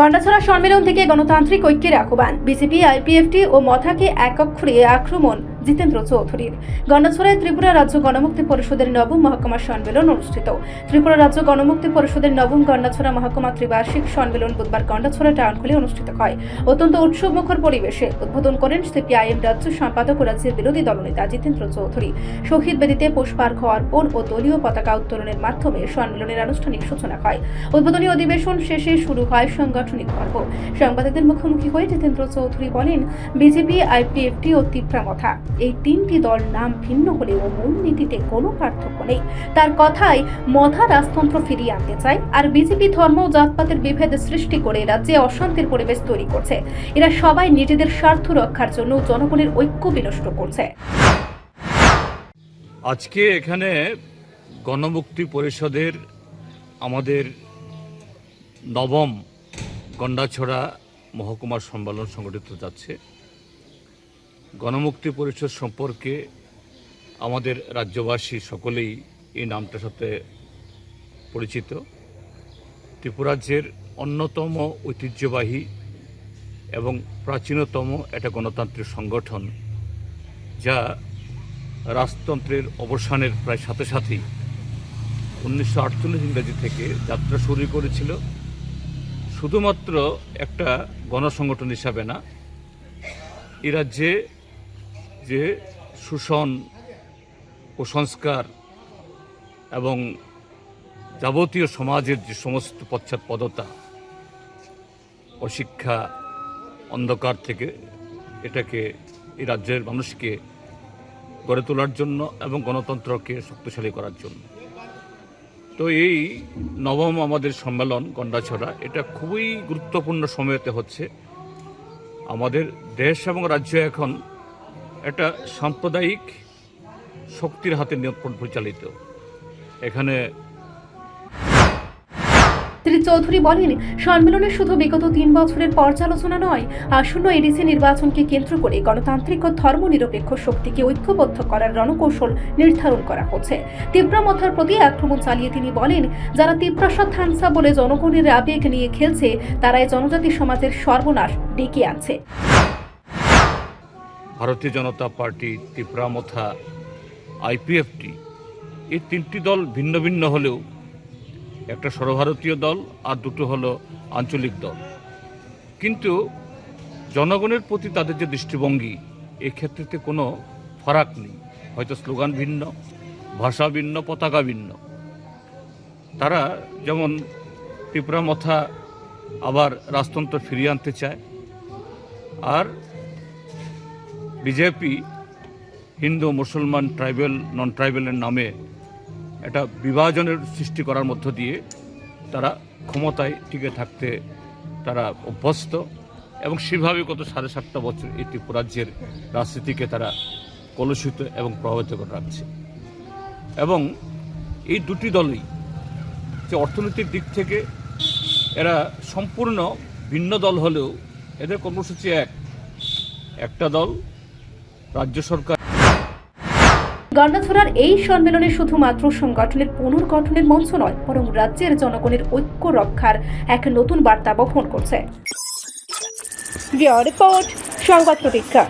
গন্ডাছড়া সম্মেলন থেকে গণতান্ত্রিক ঐক্যের আহ্বান। বিজেপি আইপিএফটি ও মথাকে এক অক্ষরে আক্রমণ। জিতেন্দ্র চৌধুরীর। গন্ডাছড়ায় ত্রিপুরা রাজ্য গণমুক্তি পরিষদের নবম মহকুমা সম্মেলন অনুষ্ঠিত। ত্রিপুরা রাজ্য গণমুক্তি পরিষদের নবম গন্ডাছড়া মহকুমা ত্রিবার্ষিক সম্মেলন বুধবার গন্ডাছড়া টাউন হলে অনুষ্ঠিত হয়। অত্যন্ত উৎসবমুখর পরিবেশে উদ্বোধন করেন সিপিআইএম রাজ্য সম্পাদক ও রাজ্যের বিরোধী দলনেতা জিতেন্দ্র চৌধুরী। শহীদ বেদিতে পুষ্পার্ঘ অর্পণ ও দলীয় পতাকা উত্তোলনের মাধ্যমে সম্মেলনের আনুষ্ঠানিক সূচনা হয়। উদ্বোধনী অধিবেশন শেষে শুরু হয় সাংগঠনিক পর্ব। সাংবাদিকদের মুখোমুখি হয়ে জিতেন্দ্র চৌধুরী বলেন, বিজেপি, আইপিএফটি ও তিপ্রামথা এই তিনটি দল নাম ভিন্ন হলেও মূল নীতিতে কোনো পার্থক্য নেই। তার কথায় মথা রাজতন্ত্র ফিরিয়ে আনতে চায় আর বিজেপি ধর্ম ও জাতপাতের বিভেদ সৃষ্টি করে রাজ্যে অশান্তির পরিবেশ তৈরি করছে। এরা সবাই নিজেদের স্বার্থ রক্ষার জন্য জনগণের ঐক্য বিনষ্ট করছে। আজকে এখানে গণমুক্তি পরিষদের আমাদের নবম গন্ডাছড়া মহকুমার সম্মেলন সংগঠিত যাচ্ছে। গণমুক্তি পরিষদ সম্পর্কে আমাদের রাজ্যবাসী সকলেই এই নামটার সাথে পরিচিত। ত্রিপুরাজ্যের অন্যতম ঐতিহ্যবাহী এবং প্রাচীনতম একটা গণতান্ত্রিক সংগঠন, যা রাজতন্ত্রের অবসানের প্রায় সাথে সাথেই উনিশশো আটচল্লিশ ইংরাজি থেকে যাত্রা শুরু করেছিল। শুধুমাত্র একটা গণসংগঠন হিসাবে না এ রাজ্যে যে শোষণ কুসংস্কার এবং যাবতীয় সমাজের যে সমস্ত পশ্চাৎপদতা অশিক্ষা অন্ধকার থেকে এটাকে এই রাজ্যের মানুষকে গড়ে তোলার জন্য এবং গণতন্ত্রকে শক্তিশালী করার জন্য। তো এই নবম আমাদের সম্মেলন গন্ডাছড়া, এটা খুবই গুরুত্বপূর্ণ সময়তে হচ্ছে। আমাদের দেশ এবং রাজ্য এখন একটা সাম্প্রদায়িক শক্তির হাতে পরিচালিত। এখানে শ্রী চৌধুরী বলেন, সম্মেলনে শুধু বিগত তিন বছরের পর্যালোচনা নয়, আসন্ন এডিসি নির্বাচনকে কেন্দ্র করে গণতান্ত্রিক ও ধর্মনিরপেক্ষ শক্তিকে ঐক্যবদ্ধ করার রণকৌশল নির্ধারণ করা হচ্ছে। তিপ্রামথার প্রতি আক্রমণ চালিয়ে তিনি বলেন, যারা তিপ্রাসা থানসা বলে জনগণের আবেগ নিয়ে খেলছে, তারাই জনজাতি সমাজের সর্বনাশ ডেকে আনছে। ভারতীয় জনতা পার্টি, ত্রিপুরা মথা আইপিএফটি এই তিনটি দল ভিন্ন ভিন্ন হলেও একটা সর্বভারতীয় দল আর দুটো হলো আঞ্চলিক দল। কিন্তু জনগণের প্রতি তাদের যে দৃষ্টিভঙ্গি এই ক্ষেত্রেতে কোনো ফারাক নেই। হয়তো স্লোগান ভিন্ন, ভাষা ভিন্ন, পতাকা ভিন্ন। তারা যেমন ত্রিপুরা মথা আবার রাজতন্ত্র ফিরিয়ে আনতে চায়, আর বিজেপি হিন্দু মুসলমান ট্রাইবেল নন ট্রাইবেলের নামে একটা বিভাজনের সৃষ্টি করার মধ্য দিয়ে তারা ক্ষমতায় টিকে থাকতে তারা অভ্যস্ত এবং সেভাবে গত সাড়ে সাতটা বছর এই ত্রিপুরাজ্যের রাজনীতিকে তারা কলুষিত এবং প্রভাবিত করে রাখছে। এবং এই দুটি দলই যে অর্থনৈতিক দিক থেকে এরা সম্পূর্ণ ভিন্ন দল হলেও এদের কর্মসূচি এক, একটা দল রাজ্য সরকার গন্ডাছড়ার এই সম্মেলনে শুধুমাত্র সংগঠনের পুনর্গঠনের মঞ্চ নয়, বরং রাজ্যের জনগণের ঐক্য রক্ষার এক নতুন বার্তা বহন করছে। রিপোর্ট, সংবাদ প্রতীক্ষা।